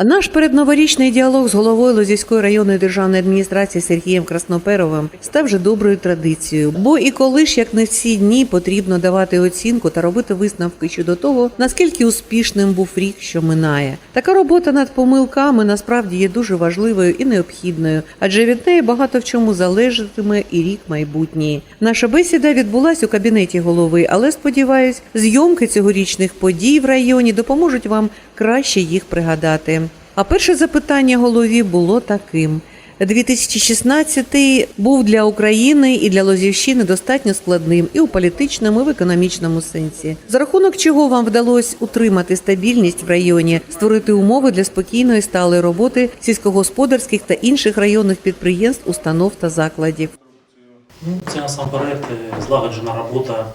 А наш передноворічний діалог з головою Лозівської районної державної адміністрації Сергієм Красноперовим став вже доброю традицією. Бо і коли ж, як не в ці дні, потрібно давати оцінку та робити висновки щодо того, наскільки успішним був рік, що минає. Така робота над помилками насправді є дуже важливою і необхідною, адже від неї багато в чому залежатиме і рік майбутній. Наша бесіда відбулась у кабінеті голови, але сподіваюсь, зйомки цьогорічних подій в районі допоможуть вам краще їх пригадати. А перше запитання голові було таким. 2016 був для України і для Лозівщини достатньо складним і у політичному, і в економічному сенсі. За рахунок чого вам вдалося утримати стабільність в районі, створити умови для спокійної сталої роботи сільськогосподарських та інших районних підприємств, установ та закладів. Ну, це насамперед е, злагоджена робота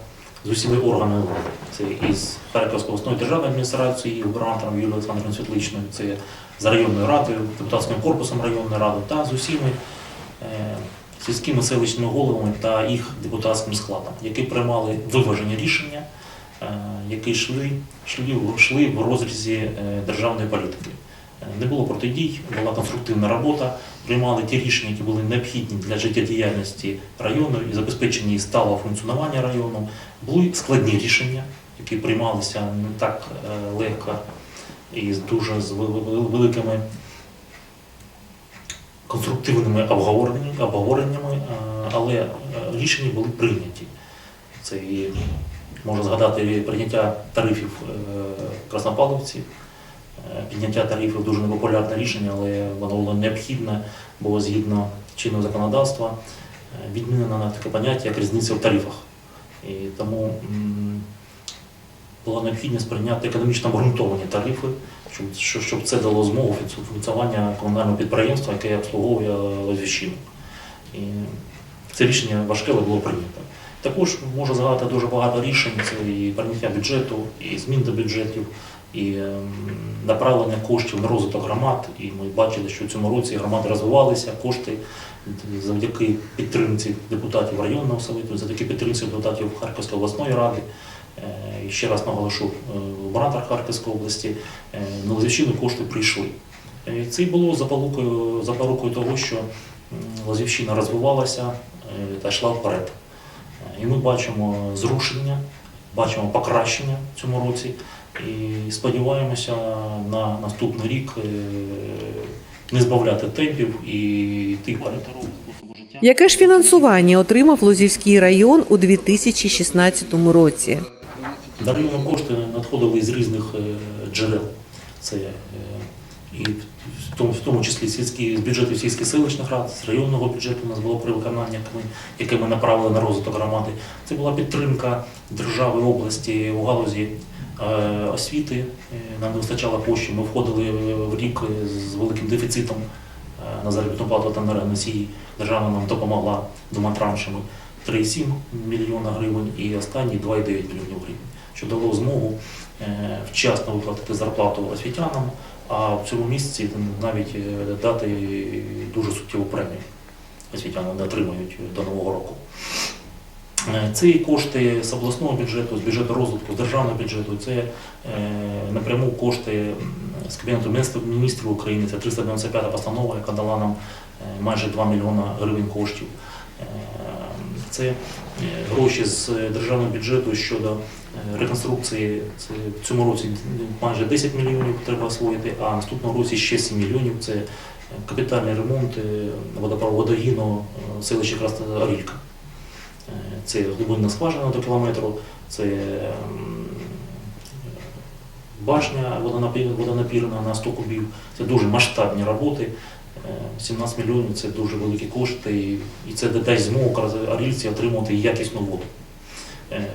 з усіма органами влади. Це із Харківської обласної державної адміністрації, губернатором Юлією Олександрівною Світличною, це з районною радою, депутатським корпусом районної ради та з усіми е, сільськими селищними головами та їх депутатським складом, які приймали виважені рішення, е, які йшли, йшли, йшли в розрізі е, державної політики. Не було протидій, була конструктивна робота, приймали ті рішення, які були необхідні для життєдіяльності району і забезпечення її сталого функціонування району. Були складні рішення, які приймалися не так е, легко і з дуже з вели- вели- великими конструктивними обговореннями, е, але е, рішення були прийняті. Це і можна згадати прийняття тарифів. Е, Підняття тарифів дуже непопулярне рішення, але воно було необхідне, бо згідно чинного законодавства е, відмінено на таке поняття, як різниця в тарифах. І тому була необхідність прийняти економічно обґрунтовані тарифи, щоб, щоб це дало змогу функці- функціонування комунального підприємства, яке обслуговує Лозівщину. І це рішення важке, але було прийнято. Також можу згадати дуже багато рішень, це і прийняття бюджету, і змін до бюджетів, і ем, направлення коштів на розвиток громад. І ми бачили, що в цьому році громади розвивалися, кошти завдяки підтримці депутатів районного совету, завдяки підтримці депутатів Харківської обласної ради. Е, І ще раз наголошу, е, губернатор Харківської області е, на Лозівщину кошти прийшли. Е, Це було запорукою, запорукою того, що м, Лозівщина розвивалася е, та йшла вперед. Е, І ми бачимо зрушення, бачимо покращення в цьому році і сподіваємося на наступний рік е, не збавляти темпів і йти вперед. Яке ж фінансування отримав Лозівський район у 2016 році? На кошти надходили з різних е, джерел. Це е, і в тому, в тому числі сільські, з бюджету сільських селищних рад, з районного бюджету у нас було привиконання, яке ми, направили на розвиток громади. Це була підтримка держави області у галузі освіти. Е, Нам не вистачало коштів. Ми входили в рік з великим дефіцитом е, на заробітну плату та на носії. Держава нам допомогла двома траншами 3,7 мільйона гривень і останні 2,9 мільйонів гривень, що дало змогу е, вчасно виплатити зарплату освітянам, а в цьому місяці навіть е, дати дуже суттєву премію освітянам не отримають до нового року. Е, Це кошти з обласного бюджету, з бюджету розвитку, з державного бюджету, це е, напряму кошти з Кабінету Міністрів- України, це 395 постанова, яка дала нам е, майже 2 мільйона гривень коштів. Це гроші з державного бюджету щодо реконструкції. Це в цьому році майже 10 мільйонів треба освоїти, а в наступному році ще 7 мільйонів. Це капітальний ремонт водогіну селища Красна Орілька. Е, Це глибинна скважина до кілометру, це башня водонапірна на 100 кубів. Це дуже масштабні роботи. Е, 17 мільйонів це дуже великі кошти, і- це дасть змогу арільці отримувати якісну воду. Е,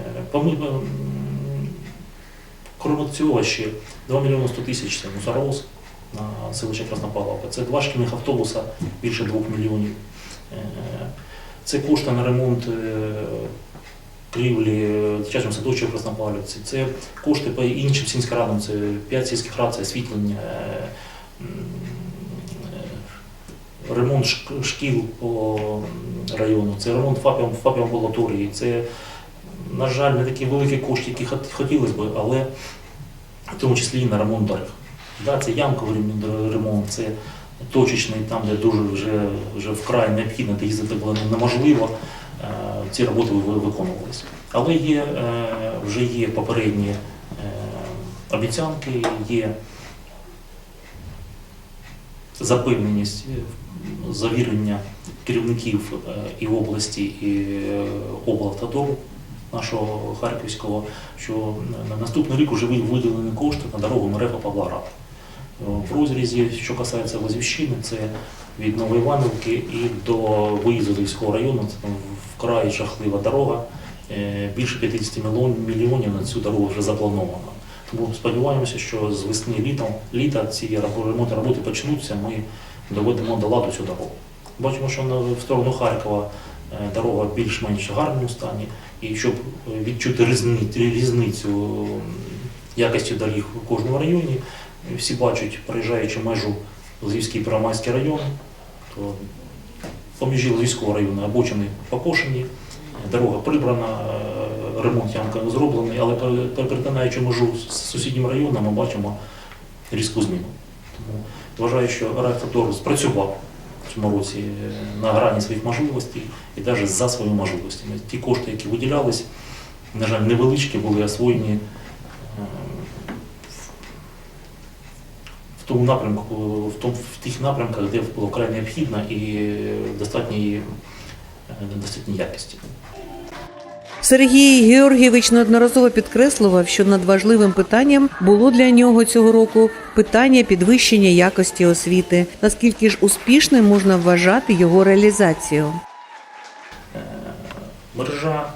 Крім цього, ще 2 мільйони 100 тисяч це мусоровоз на селище Краснопавловка. Це два шкільних автобуса більше 2 мільйонів. Е, Це кошти на ремонт е, крівлі е, дитячого садочка в Краснопавлівці. Це кошти по іншим сільським радам, це 5 сільських рад, це освітлення, е, е, ремонт шкіл по району, це ремонт ФАПів, амбулаторії. Це, на жаль, не такі великі кошти, які хот- хотілося б, але в тому числі і на ремонт доріг. Да, це ямковий ремон- ремонт, це точечний, там, де дуже вже, вже вкрай необхідно, де їздити було неможливо, е, ці роботи виконувалися. Але є, е, вже є попередні е, обіцянки, є запевненість, завірення керівників і області, і облавтодору нашого Харківського, що на наступний рік вже виділені кошти на дорогу Мерефа Павлоград. Е, В розрізі, що касається Лозівщини, це від Новоівановки і до виїзду до Львівського району, це вкрай жахлива дорога. Е, Більше 50 мільйонів на цю дорогу вже заплановано. Тому сподіваємося, що з весни літом, літа ці ремонтні роботи почнуться, ми доведемо до ладу цю дорогу. Бачимо, що в сторону Харкова е, дорога в більш-менш гарному стані, і щоб е, відчути різни- різницю якості доріг у кожному районі, е, всі бачать, проїжджаючи межу Львівський Первомайський район, то поміж Львівського району обочини покошені, дорога прибрана, е, ремонт ямка зроблений, але перетинаючи межу з сусіднім районом, ми бачимо різку зміну. Тому вважаю, що Райфотор спрацював в цьому році е, на грані своїх можливостей і навіть за своїми можливостями. Ті кошти, які виділялись, на жаль, невеличкі, були освоєні е, в тому напрямку, в, тому, в тих напрямках, де було вкрай необхідно і достатньої, е, достатньої якості. Сергій Георгійович неодноразово підкреслював, що надважливим питанням було для нього цього року питання підвищення якості освіти. Наскільки ж успішним можна вважати його реалізацію? Е, Мережа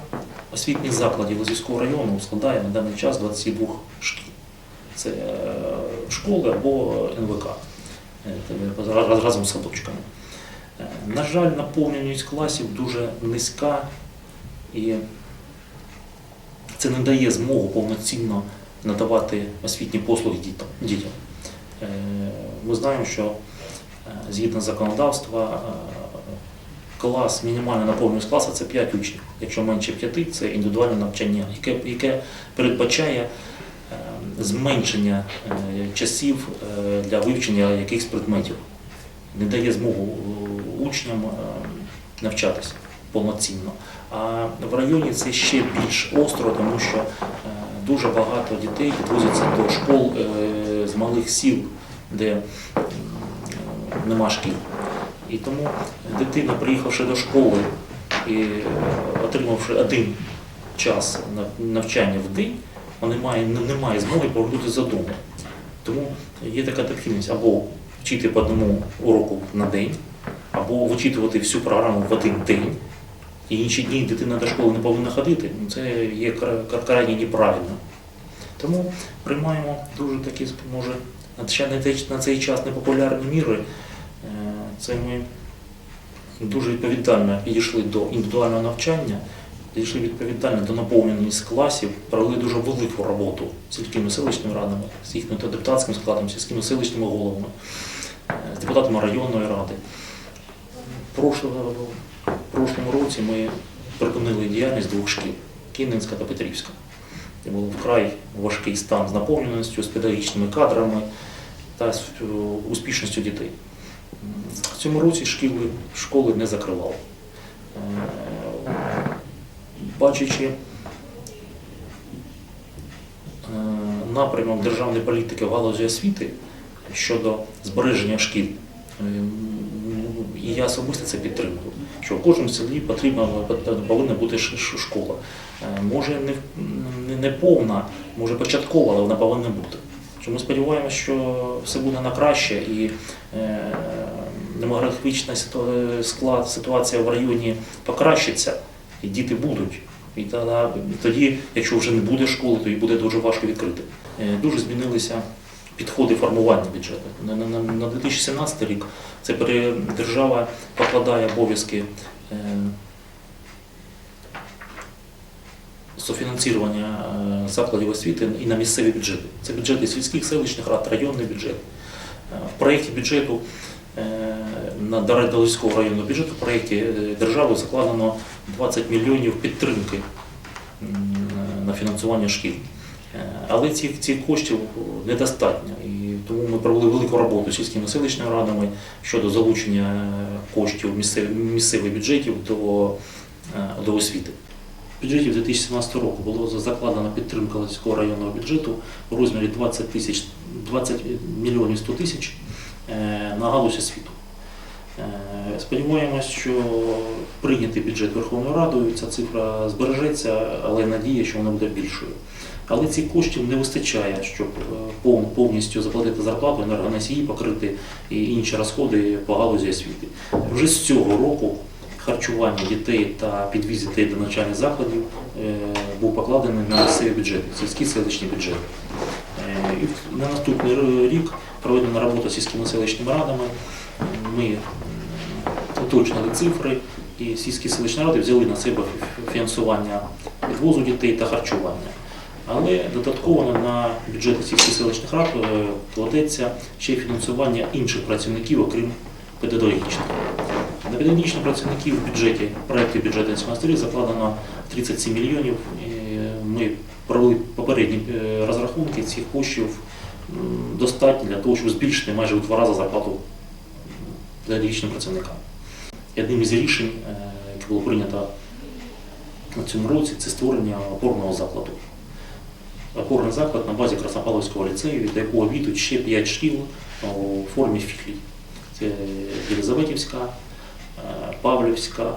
освітніх закладів Лозівського району складає на даний час 22 шкіл. Це е, школи або НВК разом з садочками. Е, На жаль, наповненість класів дуже низька і це не дає змогу повноцінно надавати освітні послуги дітям. Е, Ми знаємо, що е, згідно законодавства клас, мінімальна наповненість класу це 5 учнів. Якщо менше 5, це індивідуальне навчання, яке, передбачає зменшення е, часів е, для вивчення якихось предметів, не дає змогу е, учням навчатися повноцінно. А в районі це ще більш остро, тому що дуже багато дітей підвозяться до школ з малих сіл, де нема шкіл. І тому дитина, приїхавши до школи і отримавши один час на- навчання в день, вона має, не, має змоги повернутися додому. Тому є така необхідність або вчити по одному уроку на день, або вичитувати всю програму в один день, і інші дні дитина до школи не повинна ходити. Ну, Це є кра- кра- неправильно. Тому приймаємо дуже такі, може, ще на цей час непопулярні міри. Е, Це ми дуже відповідально підійшли до індивідуального навчання, підійшли відповідально до наповненості класів, провели дуже велику роботу з сільськими селищними радами, з їхнім та депутатським складом, сільськими селищними головами, е, з депутатами районної ради. В прошлому році ми припинили діяльність двох шкіл Кінненська та Петрівська. Це був вкрай важкий стан з наповненістю, з педагогічними кадрами та з е, успішністю дітей. В цьому році школи не закривали. Бачачи е, напрямок державної політики в галузі освіти щодо збереження шкіл, е, і я особисто це підтримую, що в кожному селі потрібна повинна бути школа. Е, Може не, не, повна, може початкова, але вона повинна бути. Що ми сподіваємося, що все буде на краще і е, демографічна ситуація в районі покращиться, і діти будуть. І тоді, якщо вже не буде школи, то її буде дуже важко відкрити. Е, Дуже змінилися підходи формування бюджету. На, на, на- на 2017 рік це держава покладає обов'язки е, софінансування е, закладів освіти і на місцеві бюджети. Це бюджети сільських, селищних рад, районний бюджет. В проєкті бюджету на Даридолського районного бюджету в проєкті держави закладено 20 мільйонів підтримки на фінансування шкіл. Е, Але цих, цих коштів недостатньо. І Тому ми провели велику роботу з сільськими селищними радами щодо залучення коштів місцевих, бюджетів до, е, до освіти. В бюджеті 2017 року було закладена підтримка Лозівського районного бюджету у розмірі 20, тисяч, 20 мільйонів 100 тисяч е, на галузь освіту. Е, Сподіваємось, що прийнятий бюджет Верховною Радою ця цифра збережеться, але надія, що вона буде більшою. Але цих коштів не вистачає, щоб е, повністю заплатити зарплату енергоносії, покрити і інші розходи по галузі освіти. Вже з цього року харчування дітей та підвіз дітей до навчальних закладів е, був покладений на місцеві бюджети, сільські селищні бюджети. І на наступний рік проведена робота з сільськими селищними радами. Ми уточнили цифри, і сільські селищні ради взяли на себе фінансування підвозу дітей та харчування. Але додатково на бюджети сільських селищних рад е, кладеться ще й фінансування інших працівників, окрім педагогічних. На педагогічних працівників в бюджеті проєкті бюджету на 17 рік закладено 37 мільйонів. Ми провели попередні е, розрахунки цих коштів достатньо для того, щоб збільшити майже в два рази зарплату педагогічним працівникам. Одним із рішень, е, яке було прийнято на цьому році, це створення опорного закладу. Опорний заклад на базі Краснопавловського ліцею, до якого війдуть ще 5 шкіл у формі філій. Це Єлизаветівська, е, Павлівська,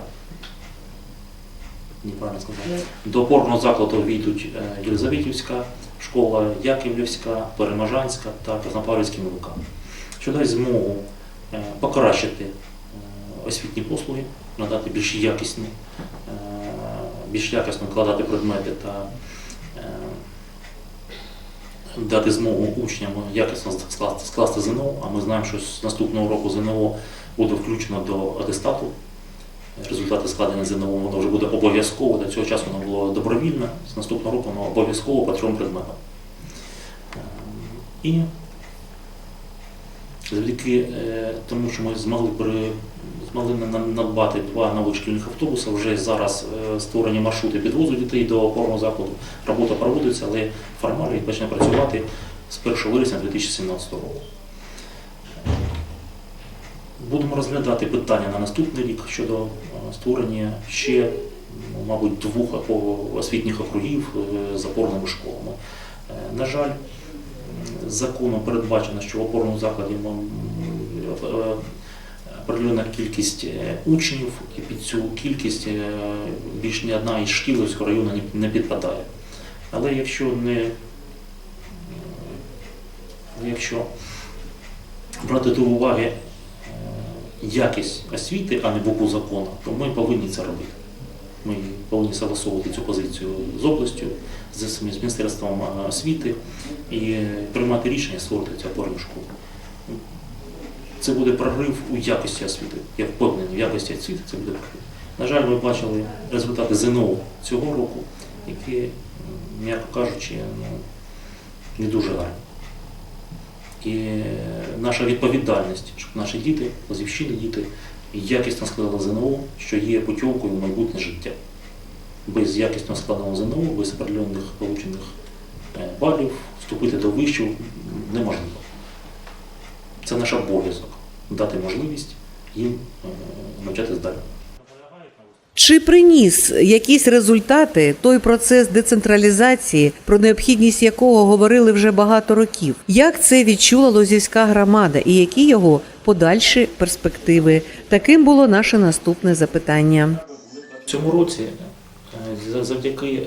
неправильно сказав. До опорного закладу війдуть е, Єлизаветівська школа, Яківлівська, Переможанська та Краснопавлівський МВК, що дасть змогу покращити освітні послуги, надати більш якісні, е, більш якісно вкладати предмети та е, дати змогу учням якісно скласти, ЗНО, а ми знаємо, що з наступного року ЗНО буде включено до атестату. Результати складення ЗНО воно вже буде обов'язково. До цього часу воно було добровільне, з наступного року воно обов'язково по трьом предметам. Е, І завдяки е, тому, що ми змогли змогли на- на- надбати два нових шкільних автобуси, вже зараз е, створені маршрути підвозу дітей до опорного закладу. Робота проводиться, але формально їх почне працювати з 1 вересня 2017 року. Будемо розглядати питання на наступний рік щодо е, створення ще, мабуть, двох освітніх округів з опорними школами. На жаль, законом передбачено, що в опорному закладі м, е, определена кількість е, учнів, і під цю кількість е, більш ні одна із шкіл Львівського району не- підпадає. Але якщо не е, якщо брати до уваги е, якість освіти, а не букву закону, то ми повинні це робити. Ми повинні согласовувати цю позицію з областю, з, Міністерством освіти і приймати рішення створити цю опорну школу. Це буде прорив у якості освіти. Я впевнений, в якості освіти це буде прорив. На жаль, ми бачили результати ЗНО цього року, які, м'яко кажучи, ну, не дуже гарні. І е, наша відповідальність, щоб наші діти, лазівщини діти, якісно складали ЗНО, що є путівкою в майбутнє життя. Без якісно складного ЗНО, без определених получених е, балів, вступити до вищого неможливо. Це наш обов'язок дати можливість їм навчатися навчатись далі. Чи приніс якісь результати той процес децентралізації, про необхідність якого говорили вже багато років? Як це відчула Лозівська громада і які його подальші перспективи? Таким було наше наступне запитання. В цьому році е, за- завдяки е,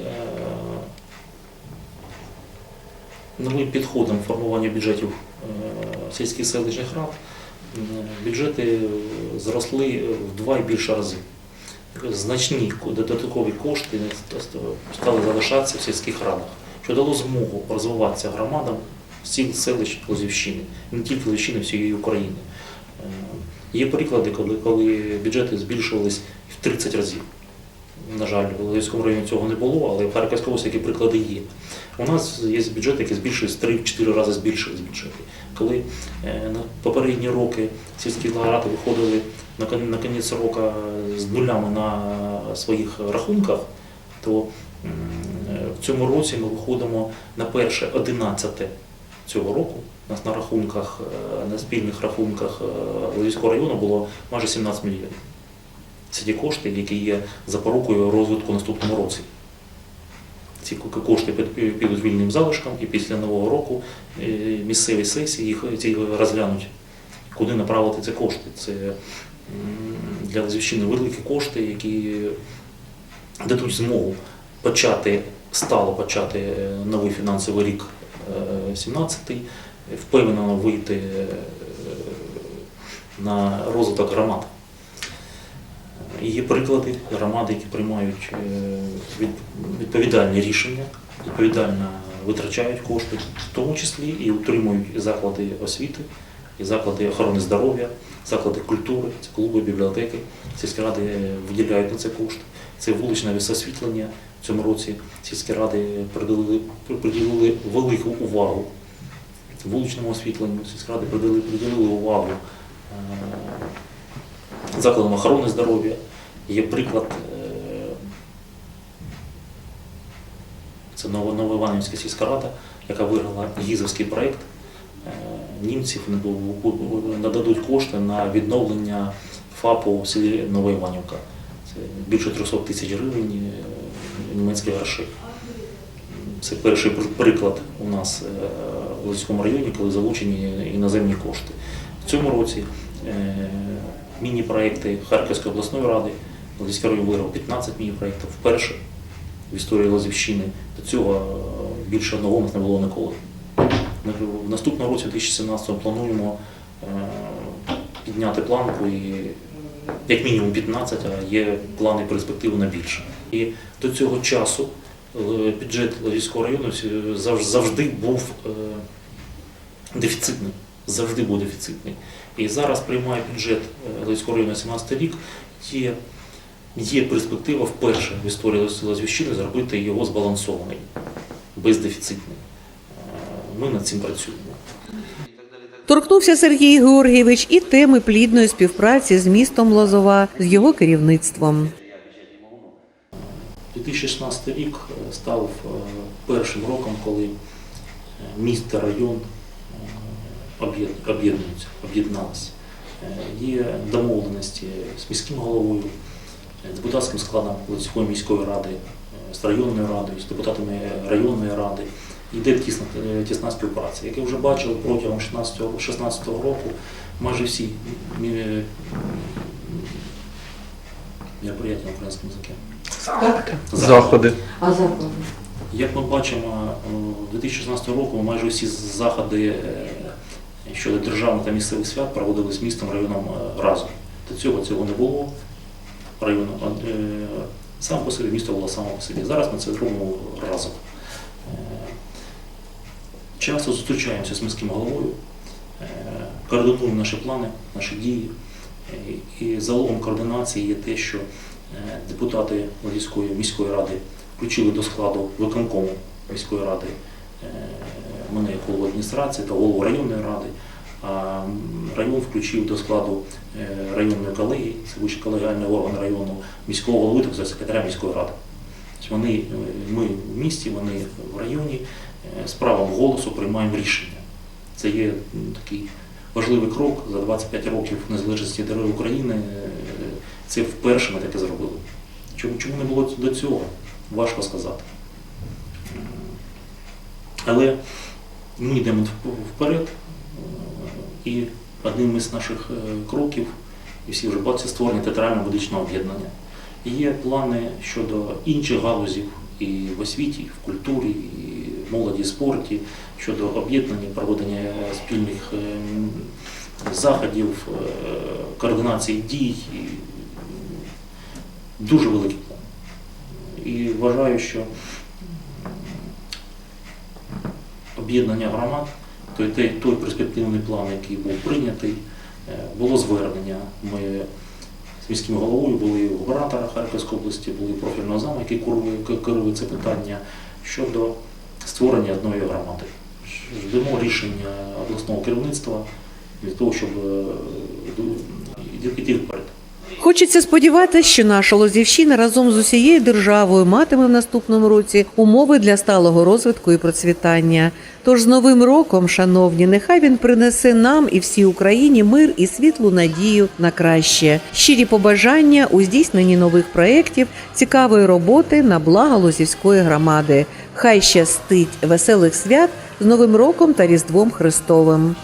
новим підходам формування бюджетів е, сільських селищних рад бюджети зросли в два і більше рази. Значні додаткові кошти стали залишатися в сільських радах, що дало змогу розвиватися громадам сіл, селищ Лозівщини, не тільки Лозівщини, всієї України. Е, Є приклади, коли, коли бюджети збільшувались в 30 разів. На жаль, в Лозівському районі цього не було, але в Харківській області приклади є. У нас є бюджети, які збільшились в 3-4 рази збільшились бюджети. Коли е, на попередні роки сільські ради виходили на, кінець року з нулями на своїх рахунках, то в цьому році ми виходимо на перше 11 цього року У нас на рахунках, е, на спільних рахунках е, району було майже 17 мільйонів. Це ті кошти, які є запорукою розвитку наступному році. Ці кошти під- вільним залишком, і після нового року е, місцеві сесії їх ці розглянуть, куди направити ці кошти. Це для Лозівщини великі кошти, які дадуть змогу почати стало почати е, новий фінансовий рік 17-й, впевнено вийти е, на розвиток громад. Е, Є приклади громади, які приймають е, відповідальні рішення, відповідально витрачають кошти, в тому числі і утримують заклади освіти, і заклади охорони здоров'я, заклади культури, це клуби, бібліотеки. Сільські ради виділяють на це кошти. Це вуличне освітлення. В цьому році сільські ради приділили, приділили велику увагу вуличному освітленню, сільські ради приділили, приділили увагу е, закладам охорони здоров'я. Є приклад, е, це Ново- Новоіванівська сільська рада, яка виграла гізовський проєкт. Е, Німців нададуть кошти на відновлення ФАПу в селі Новоіванівка. Це більше 300 тисяч гривень е, німецьких грошей. Це перший приклад у нас в Луцькому районі, коли залучені іноземні кошти. В цьому році міні-проекти Харківської обласної ради, Луцький район виграв 15 міні-проєктів вперше в історії Лозівщини. До цього е, більше одного у нас не було ніколи. В наступному році, 2017 плануємо е, підняти планку і як мінімум 15, а є плани перспективи на більше. І до цього часу е, бюджет Львівського району завжди був дефіцитний. Завжди був дефіцитний. І зараз приймає бюджет Львівського району на 17 рік. Є перспектива вперше в історії Львівщини зробити його збалансований, бездефіцитний. Е, Ми над цим працюємо. Торкнувся Сергій Георгійович і теми плідної співпраці з містом Лозова з його керівництвом. 2016 рік е, став е, першим роком, коли міст та район об'єднуються, об'єдналися. Є домовленості з міським головою, депутатським складом Луцької міської ради, е, з районною радою, з депутатами районної ради. Йде тісна, е, тісна співпраця. Як я вже бачив протягом 2016 року, майже всі мероприятия на українському язикі. Заходи. А заклади? Як ми бачимо, е, 2016 року майже всі заходи е, щодо державних та місцевих свят проводились містом районом е, разом. До цього цього не було. Районом е, сам по собі, місто було само по собі. Зараз ми це зробимо разом. Е, Часто зустрічаємося з міським головою, е, координуємо наші плани, наші дії. Е, І залогом координації є те, що е, депутати Львівської міської ради включили до складу виконкому міської ради е, мене як голову адміністрації та голову районної ради. Район включив до складу е, районної колегії, це вищий колегіальний орган району міського голови та секретаря міської ради. Тобто Вони, е, ми в місті, вони в районі е, з правом голосу приймаємо рішення. Це є такий важливий крок за 25 років незалежності держави України. Це вперше ми таке зробили. Чому, чому не було до цього? Важко сказати. Але ми йдемо вперед, і одним із наших е, кроків, і всі вже бачать, створення театрально-медичного об'єднання. Є плани щодо інших галузів і в освіті, і в культурі, і в молоді, і спорті, щодо об'єднання, проведення спільних е, заходів, е, координації дій. Дуже великий план. І вважаю, що об'єднання громад, той, той, той перспективний план, який був прийнятий, е, було звернення. Ми з міським головою були губернатора Харківської області, були профільного заму, який керує це питання щодо створення одної громади. Ждемо рішення обласного керівництва для того, щоб е, йти вперед. Хочеться сподіватися, що наша Лозівщина разом з усією державою матиме в наступному році умови для сталого розвитку і процвітання. Тож з новим роком, шановні, нехай він принесе нам і всій Україні мир і світлу надію на краще. Щирі побажання у здійсненні нових проєктів, цікавої роботи на благо Лозівської громади. Хай щастить веселих свят з Новим роком та Різдвом Христовим.